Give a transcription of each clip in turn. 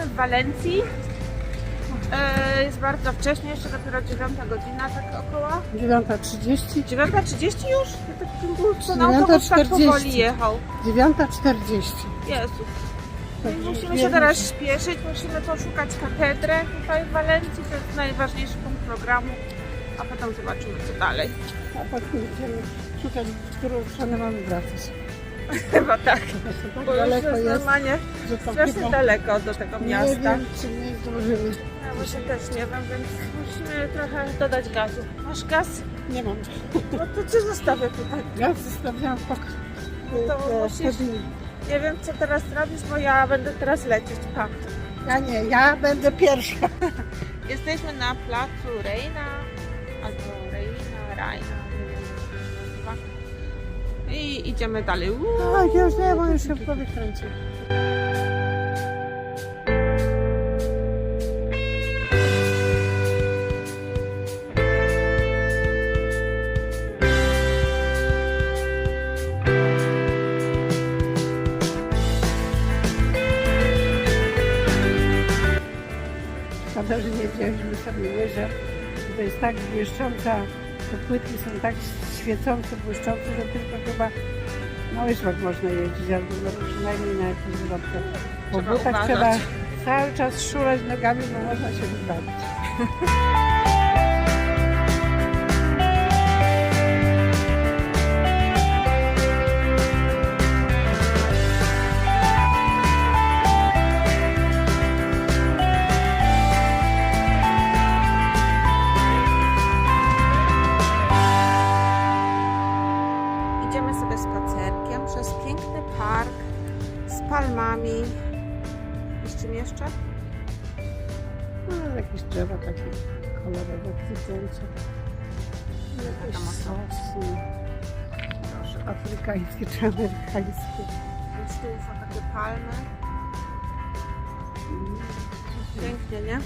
Jesteśmy w Walencji. E, jest bardzo wcześnie, jeszcze dopiero 9 godzina, tak około. 9.30, 9.30 już? Ja tak co na autobus tak 9:40. powoli jechał. 9.40. Jezu. No i musimy się teraz śpieszyć, musimy poszukać katedrę tutaj w Walencji, to jest najważniejszy punkt programu, a potem zobaczymy co dalej. A potem będziemy szukać, którą stronę mamy wracać. Chyba tak, tak bo już daleko jest normalnie strasznie daleko do tego nie miasta. wiem, czy nie zdążymy. Ja właśnie też nie wiem, więc musimy trochę dodać gazu. Masz gaz? Nie mam. No to cię zostawię tutaj. Ja zostawiałam w pok- To musisz-. Nie wiem co teraz robisz, bo ja będę teraz lecieć. Pa. Ja nie, ja będę pierwsza. Jesteśmy na placu Reina, albo Reina, Rajna, nie wiem jak się nazywa. I idziemy dalej. Uuu. Tak, ja już nie, bo już się w głowie kręci. Że nie wzięliśmy sobie łyżę. To jest tak błyszcząca, te płytki są tak świecące, błyszczące, że tylko chyba na łyżwach można jeździć, albo przynajmniej na jakimś zwrotkę. Bo Trzeba butach uważać. trzeba cały czas szurać nogami, bo można się wybawić. No, jakieś drzewa takie kolorowe, kwitnące. Jakieś sosy. Afrykańskie czy amerykańskie. Z tyłu są takie palmy. Mm. Pięknie, nie?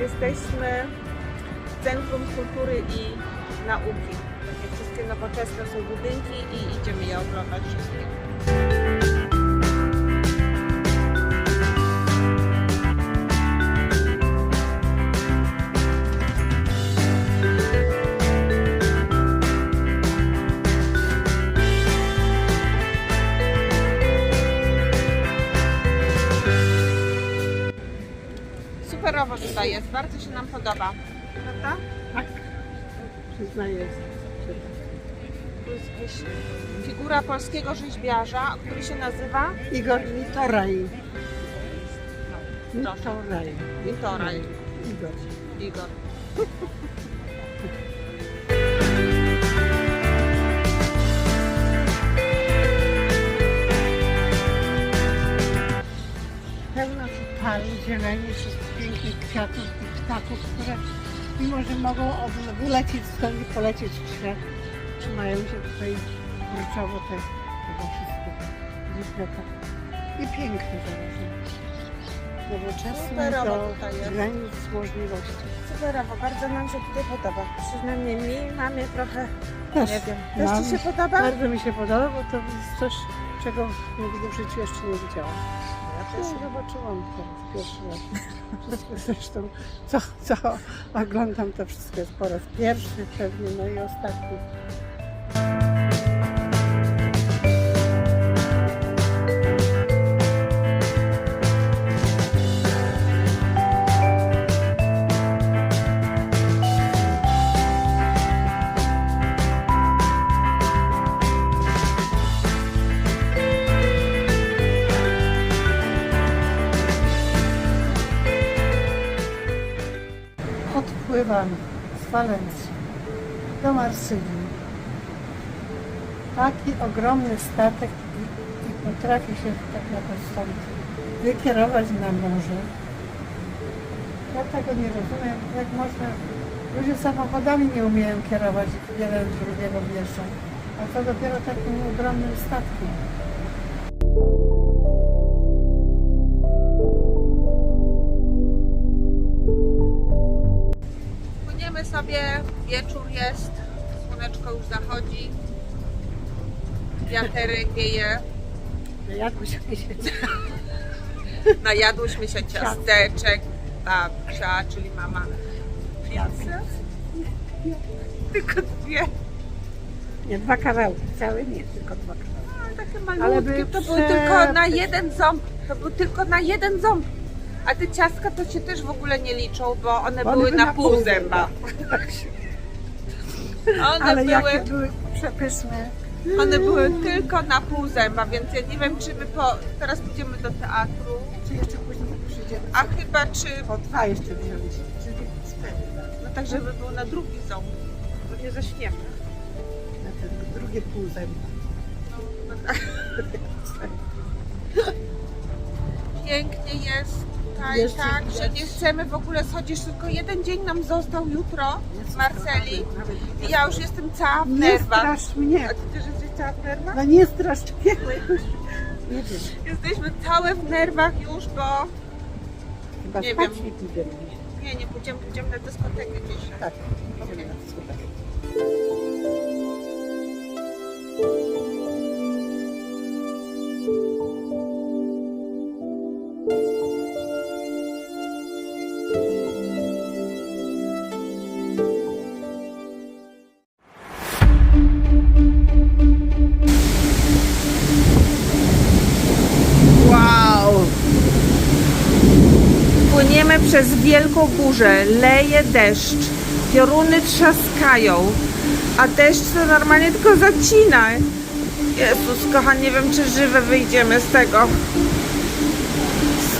Jesteśmy w Centrum Kultury i Nauki. Takie wszystkie nowoczesne są budynki i idziemy je oglądać wszystkie. Superowo tutaj jest, bardzo się nam podoba. Prawda? Tak, jakaś figura polskiego rzeźbiarza, który się nazywa. Igor Litoraj. Proszę. Litoraj. Litoraj. Igor. Igor. Pełno tu palm, zieleni, wszystkich pięknych kwiatów i ptaków, które mimo, że mogą wylecieć stąd i polecieć w świat, trzymają się tutaj kurczowo te chyba wszystkie dziwne I piękne zarazem. Nowoczesne Superowo do jest. granic możliwości. Superowo, bardzo nam się tutaj podoba. Przynajmniej mi, mamie trochę, Też. nie wiem. Też Ci się podoba? Bardzo mi się podoba, bo to jest coś, czego nigdy w życiu jeszcze nie widziałam. Ja Ja zobaczyłam w pierwszy raz. Wszystko zresztą, co, co oglądam, to wszystko jest po raz pierwszy pewnie, no i ostatni. Z Walencji do Marsylii. Taki ogromny statek i, potrafi się tak jakoś stąd wykierować na morze. Ja tego nie rozumiem, jak można... Ludzie samochodami nie umieją kierować, jeden drugiego wjeżdżą. A to dopiero takim ogromnym statkiem. Siedzimy sobie, wieczór jest, słoneczko już zachodzi, wiaterek wieje, Jadłyśmy się. najadłyśmy się ciasteczek, babcia, czyli mama pizzę. Tylko dwie. Nie, dwa kawałki, całe nie, tylko dwa kawałki. Ale takie Ale malutkie, były to były przepyszne. tylko na jeden ząb. To był tylko na jeden ząb. A te ciastka to się też w ogóle nie liczą, bo one były na pół zęba. One Ale były, jakie były przepyszne. one były tylko na pół zęba, więc ja nie wiem, czy my po, teraz pójdziemy do teatru, Czy jeszcze później przyjdziemy? a chyba czy, Po dwa jeszcze wziąć, czyli cztery. no tak, żeby był na drugi ząb, bo nie zaśniemy. Na ten drugie pół zęba. No, no tak. Pięknie jest tutaj, Jeszcze tak, że nie chcemy w ogóle schodzić, tylko jeden dzień nam został jutro Jest Marceli. I ja już jestem cała w Nie nerwach. strasz mnie. A ty też jesteś cała w nerwach? No nie strasz mnie. Nie wiem. Jesteśmy całe w nerwach już, bo Chyba Nie spać wiem. nie pójdziemy nie, nie pójdziemy, pójdziemy na dyskotekę dzisiaj. Tak, idziemy na wschód. Przez wielką burzę, leje deszcz, pioruny trzaskają, a deszcz to normalnie tylko zacina. Jezus, kochani, nie wiem, czy żywe wyjdziemy z tego.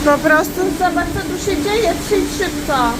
Po prostu zobacz, co tu się dzieje, przyjdź szybko.